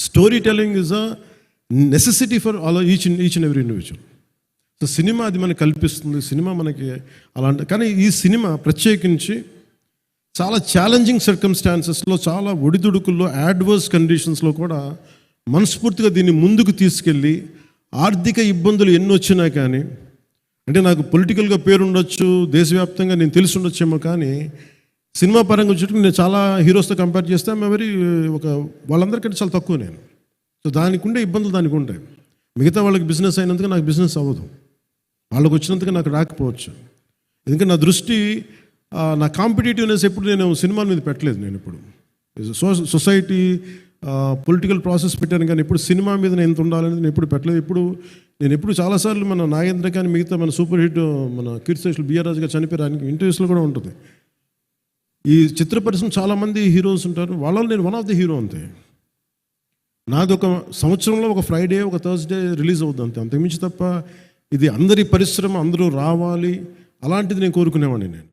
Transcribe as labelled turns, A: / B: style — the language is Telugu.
A: Storytelling is a necessity for all each each and every individual so cinema అది మనకి కల్పిస్తుంది సినిమా మనకి అలాంటి కానీ ఈ సినిమా ప్రత్యేకించి చాలా ఛాలెంజింగ్ సర్కమ్స్టాన్సెస్లో చాలా ఒడిదుడుకుల్లో యాడ్వర్స్ కండిషన్స్లో కూడా మనస్ఫూర్తిగా దీన్ని ముందుకు తీసుకెళ్ళి ఆర్థిక ఇబ్బందులు ఎన్ని వచ్చినా కానీ అంటే నాకు పొలిటికల్గా పేరు ఉండొచ్చు దేశవ్యాప్తంగా నేను తెలిసి ఉండొచ్చేమో కానీ సినిమా పరంగా వచ్చేటప్పుడు నేను చాలా హీరోస్తో కంపేర్ చేస్తే మరి uh, ఒక వాళ్ళందరికంటే చాలా తక్కువ నేను. సో దానికి ఉండే ఇబ్బందులు దానికి ఉంటాయి మిగతా వాళ్ళకి బిజినెస్ అయినందుకు నాకు బిజినెస్ అవ్వదు. వాళ్ళకి వచ్చినందుకు నాకు రాకపోవచ్చు. ఎందుకంటే నా దృష్టి నా కాంపిటేటివ్నెస్ ఎప్పుడు నేను సినిమాల మీద పెట్టలేదు నేను ఇప్పుడు. సో సొసైటీ పొలిటికల్ ప్రాసెస్ పెట్టాను కానీ ఇప్పుడు సినిమా మీద నేను ఎంత ఉండాలని నేను ఎప్పుడు పెట్టలేదు. ఇప్పుడు నేను ఎప్పుడు చాలాసార్లు మన నాగేంద్ర కానీ మిగతా మన సూపర్ హిట్ మన కీర్తి బిఆర్ రాజు గారు చనిపోయారు. ఇంటర్వ్యూస్లో కూడా ఉంటుంది. ఈ చిత్ర పరిశ్రమ చాలామంది హీరోస్ ఉంటారు. వాళ్ళలో నేను వన్ ఆఫ్ ది హీరో అంతే. నాది ఒక సంవత్సరంలో ఒక ఫ్రైడే ఒక థర్స్డే రిలీజ్ అవుద్ది అంతే. అంతకుమించి తప్ప ఇది అందరి పరిశ్రమ అందరూ రావాలి. అలాంటిది నేను కోరుకునేవాడిని నేను.